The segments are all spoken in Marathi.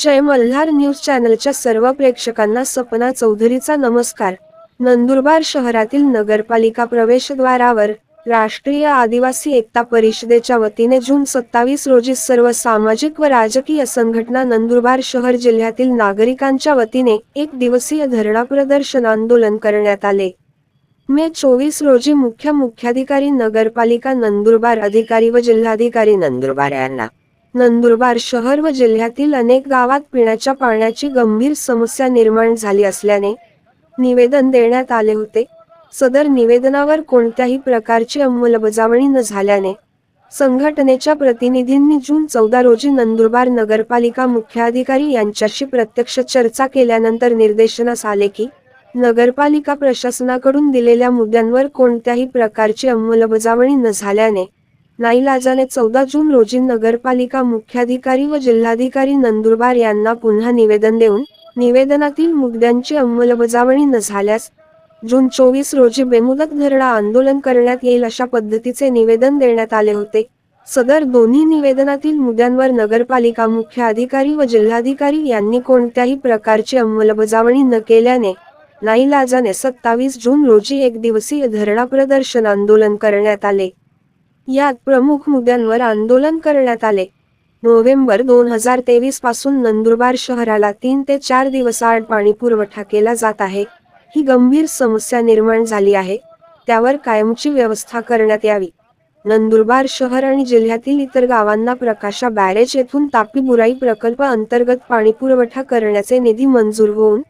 जय मल्हार न्यूज चॅनलच्या सर्व प्रेक्षकांना सपना चौधरीचा नमस्कार. नंदुरबार शहरातील नगरपालिका प्रवेशद्वारावर राष्ट्रीय आदिवासी एकता परिषदेच्या वतीने जून सत्तावीस रोजी सर्व सामाजिक व राजकीय संघटना नंदुरबार शहर जिल्ह्यातील नागरिकांच्या वतीने एक दिवसीय धरणा प्रदर्शन आंदोलन करण्यात आले. मे चोवीस रोजी मुख्य मुख्याधिकारी नगरपालिका नंदुरबार अधिकारी व जिल्हाधिकारी नंदुरबार यांना नंदुरबार शहर व जिल्ह्यातील अनेक गावात पिण्याच्या पाण्याची गंभीर समस्या निर्माण झाली असल्याने निवेदन देण्यात आले होते. सदर निवेदनावर कोणत्याही प्रकारची अंमलबजावणी न झाल्याने संघटनेच्या प्रतिनिधींनी जून चौदा रोजी नंदुरबार नगरपालिका मुख्याधिकारी यांच्याशी प्रत्यक्ष चर्चा केल्यानंतर निर्देशनास आले की नगरपालिका प्रशासनाकडून दिलेल्या मुद्द्यांवर कोणत्याही प्रकारची अंमलबजावणी न झाल्याने नाईलाजाने चौदा जून रोजी नगरपालिका मुख्याधिकारी व जिल्हाधिकारी नंदुरबार यांना पुन्हा निवेदन देऊन निवेदनातील मुद्द्यांची अंमलबजावणी न झाल्यास जून चोवीस रोजी बेमुदत धरणा आंदोलन करण्यात येईल अशा पद्धतीचे निवेदन देण्यात आले होते. सदर दोन्ही निवेदनातील मुद्द्यांवर नगरपालिका मुख्य अधिकारी व जिल्हाधिकारी यांनी कोणत्याही प्रकारची अंमलबजावणी न केल्याने नाईलाजाने सत्तावीस जून रोजी एक दिवसीय धरणा प्रदर्शन आंदोलन करण्यात आले. यात प्रमुख मुद्द्यांवर आंदोलन करण्यात आले. नोव्हेंबर दोन हजार तेवीसपासून नंदुरबार शहराला तीन ते चार दिवसाआड पाणी पुरवठा केला जात आहे. ही गंभीर समस्या निर्माण झाली आहे. त्यावर कायमची व्यवस्था करण्यात यावी. नंदुरबार शहर आणि जिल्ह्यातील इतर गावांना प्रकाशा बॅरेज येथून तापी बुराई प्रकल्प अंतर्गत पाणी पुरवठा करण्याचे निधी मंजूर होऊन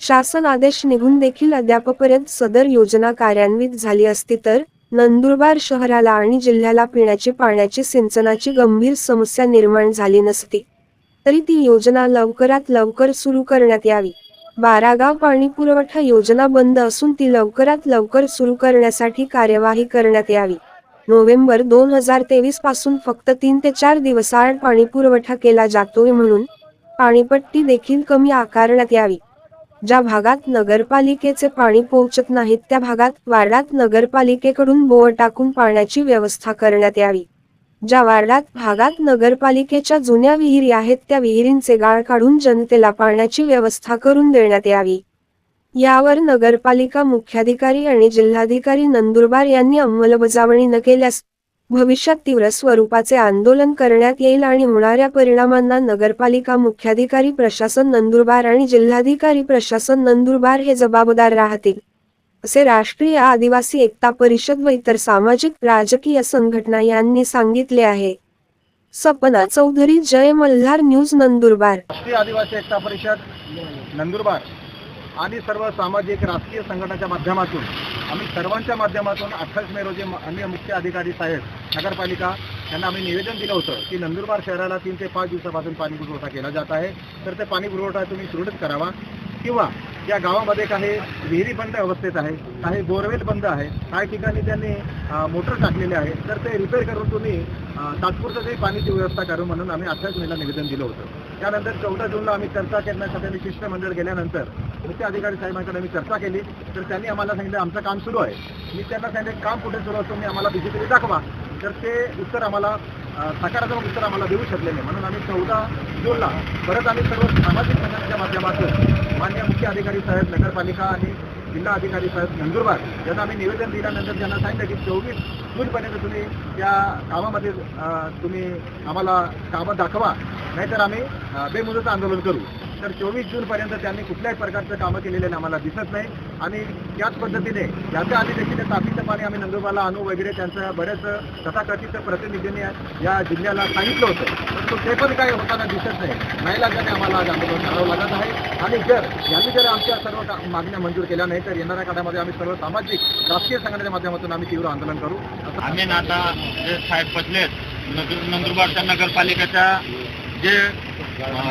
शासन आदेश निघून देखील अद्यापपर्यंत सदर योजना कार्यान्वित झाली असती तर नंदुरबार शहराला आणि जिल्ह्याला पिण्याचे पाण्याची सिंचनाची गंभीर समस्या निर्माण झाली नसती तरी ती योजना लवकरात लवकर सुरू करण्यात यावी. बारागाव पाणी पुरवठा योजना बंद असून ती लवकरात लवकर सुरू करण्यासाठी कार्यवाही करण्यात यावी. नोव्हेंबर दोन हजार तेवीसपासून फक्त तीन ते चार दिवसाआड पाणी पुरवठा केला जातोय म्हणून पाणीपट्टी देखील कमी आकारण्यात यावी. ज्या भागात नगरपालिकेचे पाणी पोहोचत नाहीत त्या भागात वार्डात नगरपालिकेकडून बोअर टाकून पाण्याची व्यवस्था करण्यात यावी. ज्या वार्डात भागात नगरपालिकेच्या जुन्या विहिरी आहेत त्या विहिरींचे गाळ काढून जनतेला पाण्याची व्यवस्था करून देण्यात यावी. यावर नगरपालिका मुख्याधिकारी आणि जिल्हाधिकारी नंदुरबार यांनी अंमलबजावणी न केल्यास भविष्यात तीव्र स्वरूपाचे आंदोलन करण्यात येईल आणि होणाऱ्या परिणामांना नगरपालिका मुख्याधिकारी प्रशासन नंदुरबार आणि जिल्हाधिकारी प्रशासन नंदुरबार हे जबाबदार राहतील असे राष्ट्रीय आदिवासी एकता परिषद व इतर सामाजिक राजकीय संघटना यांनी सांगितले आहे. सपना चौधरी जय मल्हार न्यूज नंदुरबार. राष्ट्रीय आदिवासी एकता परिषद नंदुरबार. आणि सर्व सामाजिक राजकीय संघटनाच्या माध्यमातून आम्ही सर्वांच्या माध्यमातून अठ्ठावीस मे रोजी अन्य मुख्य अधिकारी साहेब नगरपालिका यांना आम्ही निवेदन दिलं होतं की नंदुरबार शहराला तीन ते पाच दिवसापासून पाणी पुरवठा केला जात आहे. तर ते पाणी पुरवठा तुम्ही सुरळीत करावा. किंवा या गावामध्ये काही विहिरी बंद अवस्थेत आहे काही बोरवेल बंद आहे काही ठिकाणी त्यांनी मोटर टाकलेले आहे तर ते रिपेअर करून तुम्ही तात्पुरतं काही पाण्याची व्यवस्था करू म्हणून आम्ही अठ्ठावीस मेला निवेदन दिलं होतं. त्यानंतर चौदा जूनला आम्ही चर्चा करण्यासाठी आम्ही शिष्टमंडळ गेल्यानंतर. मुख्य अधिकारी साहेबांकडे आम्ही चर्चा केली. तर त्यांनी आम्हाला सांगितलं आमचं काम सुरू आहे. मी त्यांना सांगितलं काम कुठे सुरू असतो मी आम्हाला बीजेपी दाखवा. तर ते उत्तर आम्हाला सकारात्मक उत्तर आम्हाला देऊ शकले नाही. म्हणून आम्ही चौदा जूनला परत आम्ही सर्व सामाजिक संघटनेच्या माध्यमातून मान्य मुख्य अधिकारी साहेब नगरपालिका आणि जिल्हा अधिकारी साहेब नंदुरबार यांना आम्ही निवेदन दिल्यानंतर त्यांना सांगितलं की चोवीस जूनपर्यंत तुम्ही त्या कामामध्ये तुम्ही आम्हाला कामं दाखवा. नाहीतर आम्ही बेमुदत आंदोलन करू. तर चोवीस जूनपर्यंत त्यांनी कुठल्याही प्रकारचं कामं केलेले आम्हाला दिसत नाही. आणि त्याच पद्धतीने याच्या आधी देखील तापीचं पाणी आम्ही नंदुरबारला आणू वगैरे त्यांचं बरेच तथाकथित प्रतिनिधींनी या जिल्ह्याला सांगितलं होतं. परंतु ते पण काही होताना दिसत नाही. नाईलाजाने आम्हाला आज आंदोलन करावं लागत आहे. आणि जर यांनी जर आमच्या सर्व मागण्या मंजूर केल्या नाही तर येणाऱ्या काळामध्ये आम्ही सर्व सामाजिक राजकीय संघटनेच्या माध्यमातून आम्ही तीव्र आंदोलन करू. आम्ही आता साहेब बसलेत नगर नंदुरबारच्या नगरपालिकेच्या जे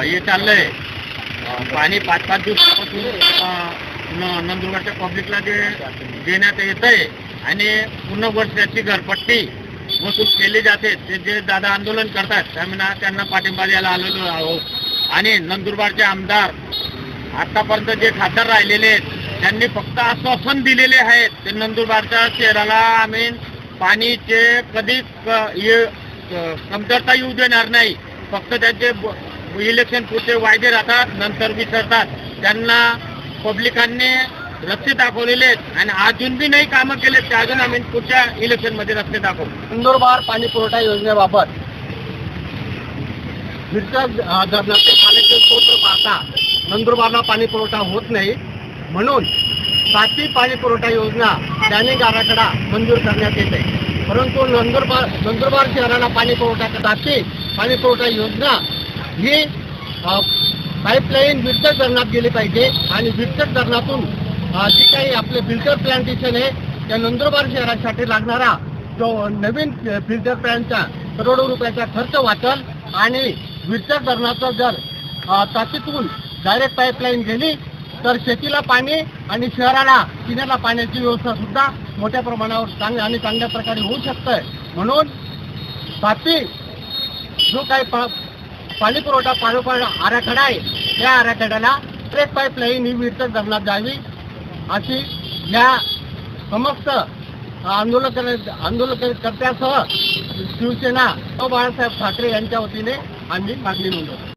हे चाललंय पाणी पाच पाच दिवसापासून नंदुरबारच्या पब्लिकला जे देण्यात येत आहे आणि पूर्ण वर्षाची घरपट्टी वसूल केली जाते ते जे दादा आंदोलन करतात त्यांना त्यांना पाठिंबा द्यायला आलेलो आहोत. आणि नंदुरबारचे आमदार आतापर्यंत जे खासदार राहिलेले आहेत त्यांनी फक्त आश्वासन दिलेले आहेत ते नंदुरबारच्या शहराला आम्ही पाणीचे कधीच क- हे कमतरता येऊ देणार नाही. फक्त त्यांचे इलेक्शन पुढचे वायदे राहतात नंतर विसरतात. त्यांना पब्लिकांनी रस्ते दाखवलेले आहेत आणि अजून बी नाही कामं केलेत ते अजून आम्ही पुढच्या इलेक्शनमध्ये रस्ते दाखवू. नंदुरबार पाणी पुरवठा योजनेबाबत धरणाचे पाण्याचे पाहता नंदुरबारला पाणी पुरवठा होत नाही. म्हणून सातवी पाणी पुरवठा योजना त्याने गावाकडा मंजूर करण्यात येते. परंतु नंदुरबार नंदुरबार शहराला पाणी पुरवठा सातवी पाणी पुरवठा योजना ही पाईपलाईन विरचक धरणात गेली पाहिजे आणि विरचक धरणातून जी जे काही आपले फिल्टर प्लांटेशन आहे त्या नंदुरबार शहरासाठी लागणारा जो नवीन फिल्टर प्लॅनचा करोडो रुपयाचा खर्च वाचल आणि विरचक धरणाचा जर तातीतून डायरेक्ट पाईपलाईन गेली तर शेतीला पाणी आणि शहराला पिण्याला पाण्याची व्यवस्था सुद्धा मोठ्या प्रमाणावर चांगल्या आणि चांगल्या प्रकारे होऊ शकतं म्हणून सातवी जो काही पा पाणी पुरवठा आराखडा आहे त्या आराखड्याला ट्रेक पाईपलाईन ही विरतच धरणात जावी अशी या समस्त आंदोलन आंदोलनकर्त्यासह शिवसेना बाळासाहेब ठाकरे यांच्या वतीने आम्ही मागणी नोंदवली